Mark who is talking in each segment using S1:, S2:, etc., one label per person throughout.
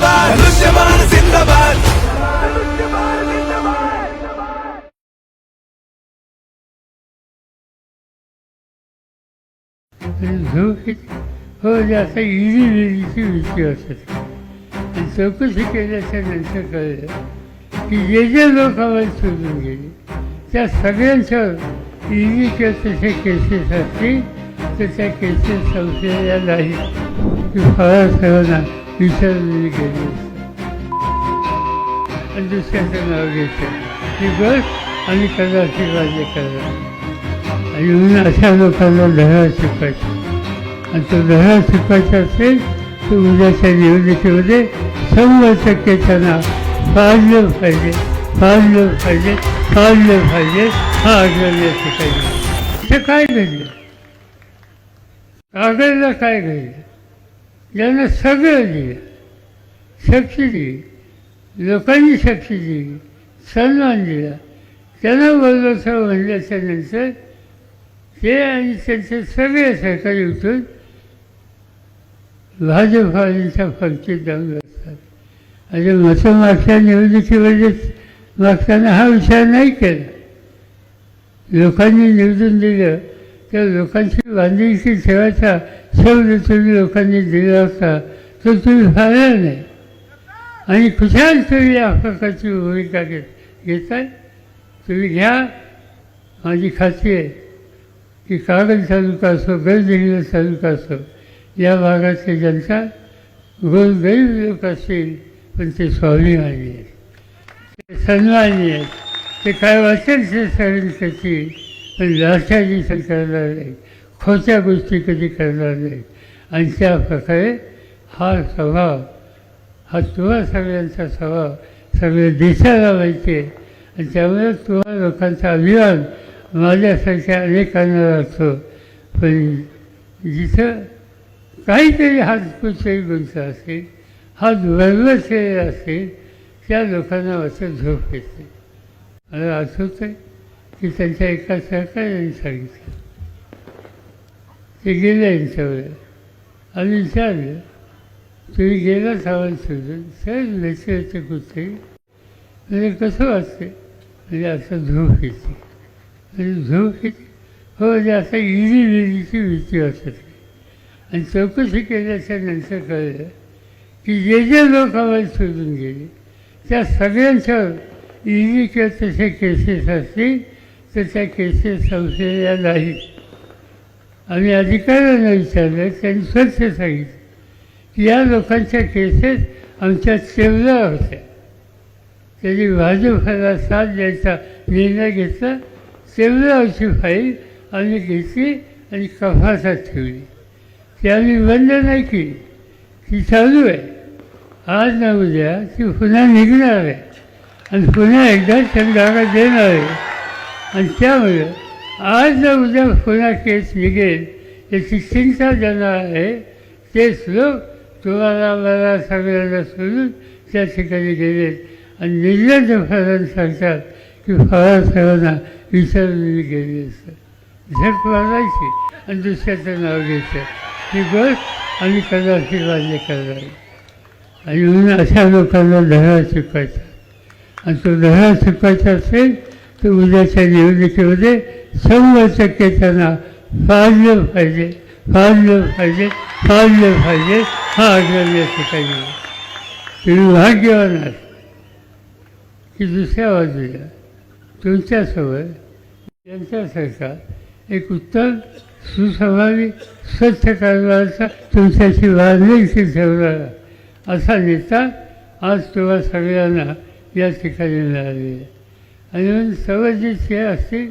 S1: जिंदाबाद. धनुष्यबाण जिंदाबाद.
S2: झोप हो जास्त इजी विधीची असत आणि चौकशी केल्याच्यानंतर कळलं की जे जे लोक आम्हाला शोधून गेले त्या सगळ्यांच्यावर इजी तसे केसेस असतील तर त्या केसेस संशया नाही. की फळा सर्वांना विचारलेली गेली. असतात आणि दुसऱ्याचं नाव घ्यायचं की बस आणि कदाचित राज्य करणार आणि म्हणून अशा लोकांना धडा शिकवायचा. आणि तो धडा शिकवायचा असेल तर उद्याच्या निवडणुकीमध्ये शंभर टक्के त्यांना पाळलं पाहिजे पाळलं पाहिजे पाळलं पाहिजे हा आग्रह या ते काय घडलं? कागदला काय घडलं? ज्यांना सगळं दिलं सबसिडी लोकांनी सबसिडी दिली सन्मान दिला त्यांना वर्गोत्सव म्हणल्याच्या नंतर ते आणि त्यांचे सगळे सरकारी उठून भाजपाच्या पंक्तीत जाऊन बसतात आणि मतं मागच्या निवडणुकीमध्ये मागताना हा विचार नाही केला. लोकांनी निवडून दिलं त्या लोकांची बांधिलकी ठेवायचा शब्द तुम्ही लोकांनी दिला होता तो तुम्ही पाळला नाही आणि कुशाल तुम्ही या प्रकारची भूमिका घेत घेताय. तुम्ही घ्या. माझी खात्री आहे की कागद तालुका असो गडदिंग्रज तालुका असो या भागातली जनता गोल गरीब लोक असतील पण ते स्वाभिमानी आहेत. ते सन्मानी आहेत. ते काय वाटेल ते सहन करतील पण लाचारी सरकारला नाही. खोट्या गोष्टी कधी करणार नाही. आणि त्या प्रकारे हा स्वभाव हा तुम्हा सगळ्यांचा स्वभाव सगळ्या देशाला माहिती आहे आणि त्यामुळे तुम्हा लोकांचा अभिमान माझ्यासारख्या अनेकांना लागतो पण जिथं काहीतरी हा कुठेही गुंत असेल हात वरवर असेल त्या लोकांना असं झोप येते. मला आठवतं आहे की त्यांच्या एका सहकार्याने सांगितलं. ते गेले यांच्यावर आणि विचारलं तुम्ही गेला सावंत शोधून सहज भेटले होते कुठेही म्हणजे कसं वाटते म्हणजे असं झोप येते म्हणजे झोप येते हो म्हणजे असं इजी विधीची भीती वाटत नाही आणि चौकशी केल्याच्यानंतर कळलं की जे जे लोक आम्हाला शोधून गेले त्या सगळ्यांच्यावर इजी किंवा तसे केसेस असतील तर त्या केसेस संशया नाहीत आम्ही अधिकाऱ्यांना विचारलं त्यांनी स्वच्छ सांगितलं की या लोकांच्या केसेस आमच्या चेवल्या होत्या. त्यांनी भाजपला साथ द्यायचा निर्णय घेतला चेवल्यावरची फाईल आम्ही घेतली आणि कफासात ठेवली. ती आम्ही बंद नाही केली. ती चालू आहे. आज ना उद्या ती पुन्हा निघणार आहे. आणि पुन्हा एकदा त्या जागा देणार आहे. आणि त्यामुळे आज ना उद्या पुन्हा केस निघेल. याची चिंता ज्यांना आहे. तेच लोक तुम्हाला मला सगळ्यांना सोडून त्या ठिकाणी गेलेत. आणि निर्लज्जपणाने सांगतात की फळा सर्वांना विसरलेली गेली असतं झट मारायची आणि दुसऱ्याचं नाव घ्यायचं ही गोष्ट आणि कदाचित राज्य करणार. आणि म्हणून अशा लोकांना धडा शिकवायचा आणि तो धडा शिकवायचा असेल तर उद्याच्या निवडणुकीमध्ये शंभर टक्के त्यांना पाळलं पाहिजे पाळलं पाहिजे पाळलं पाहिजे हा आग्रह या ठिकाणी तुम्ही भाग्यवान आहात. की दुसऱ्या बाजूला तुमच्यासोबत त्यांच्यासारखा एक उत्तम सुस्वभावी स्वच्छ कारभाराचा तुमच्याशी वाजण्याची ठेवणारा असा नेता आज तुम्हा सगळ्यांना या ठिकाणी मिळालेला आहे. आणि म्हणून जे असतील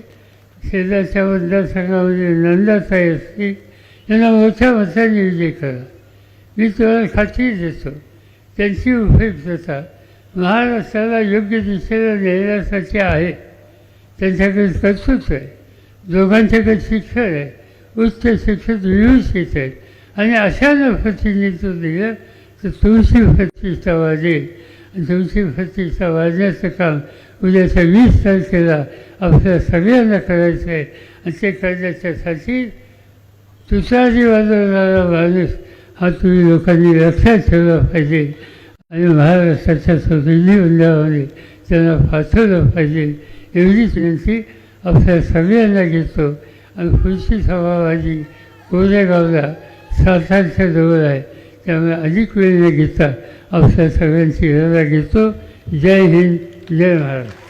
S2: शेजारच्या मतदारसंघामध्ये म्हणजे नंदाताई असतील यांना मोठ्या मताने विजय करा मी तुम्हाला खात्री देतो त्यांची उपयुक्तता महाराष्ट्राला योग्य दिशेला नेण्यासाठी आहे. त्यांच्याकडे कर्तृत्व आहे. दोघांच्याकडे शिक्षण आहे. उच्च शिक्षित व्यवस्थित आहेत आणि अशानं प्रतिनिधित्व दिलं तर तुमची प्रतिष्ठा वाजेल आणि तुमची प्रतिष्ठा वाजण्याचं काम म्हणजे उद्याच्या वीस तारखेला आपल्या सगळ्यांना करायचं आहे आणि ते करण्याच्यासाठी तुषारी वाजवणारा माणूस हा तुम्ही लोकांनी लक्षात ठेवला पाहिजे. आणि महाराष्ट्राच्या स्वतंत्र मंडळामध्ये त्यांना पाठवलं पाहिजे. एवढीच विनंती आपल्या सगळ्यांना घेतो. आणि पुढची सभावाजी कोरेगावला सातारच्या जवळ आहे. त्यामुळे अधिक वेळ न घेता आपल्या सगळ्यांची रजा घेतो. जय हिंद. जय महाराष्ट्र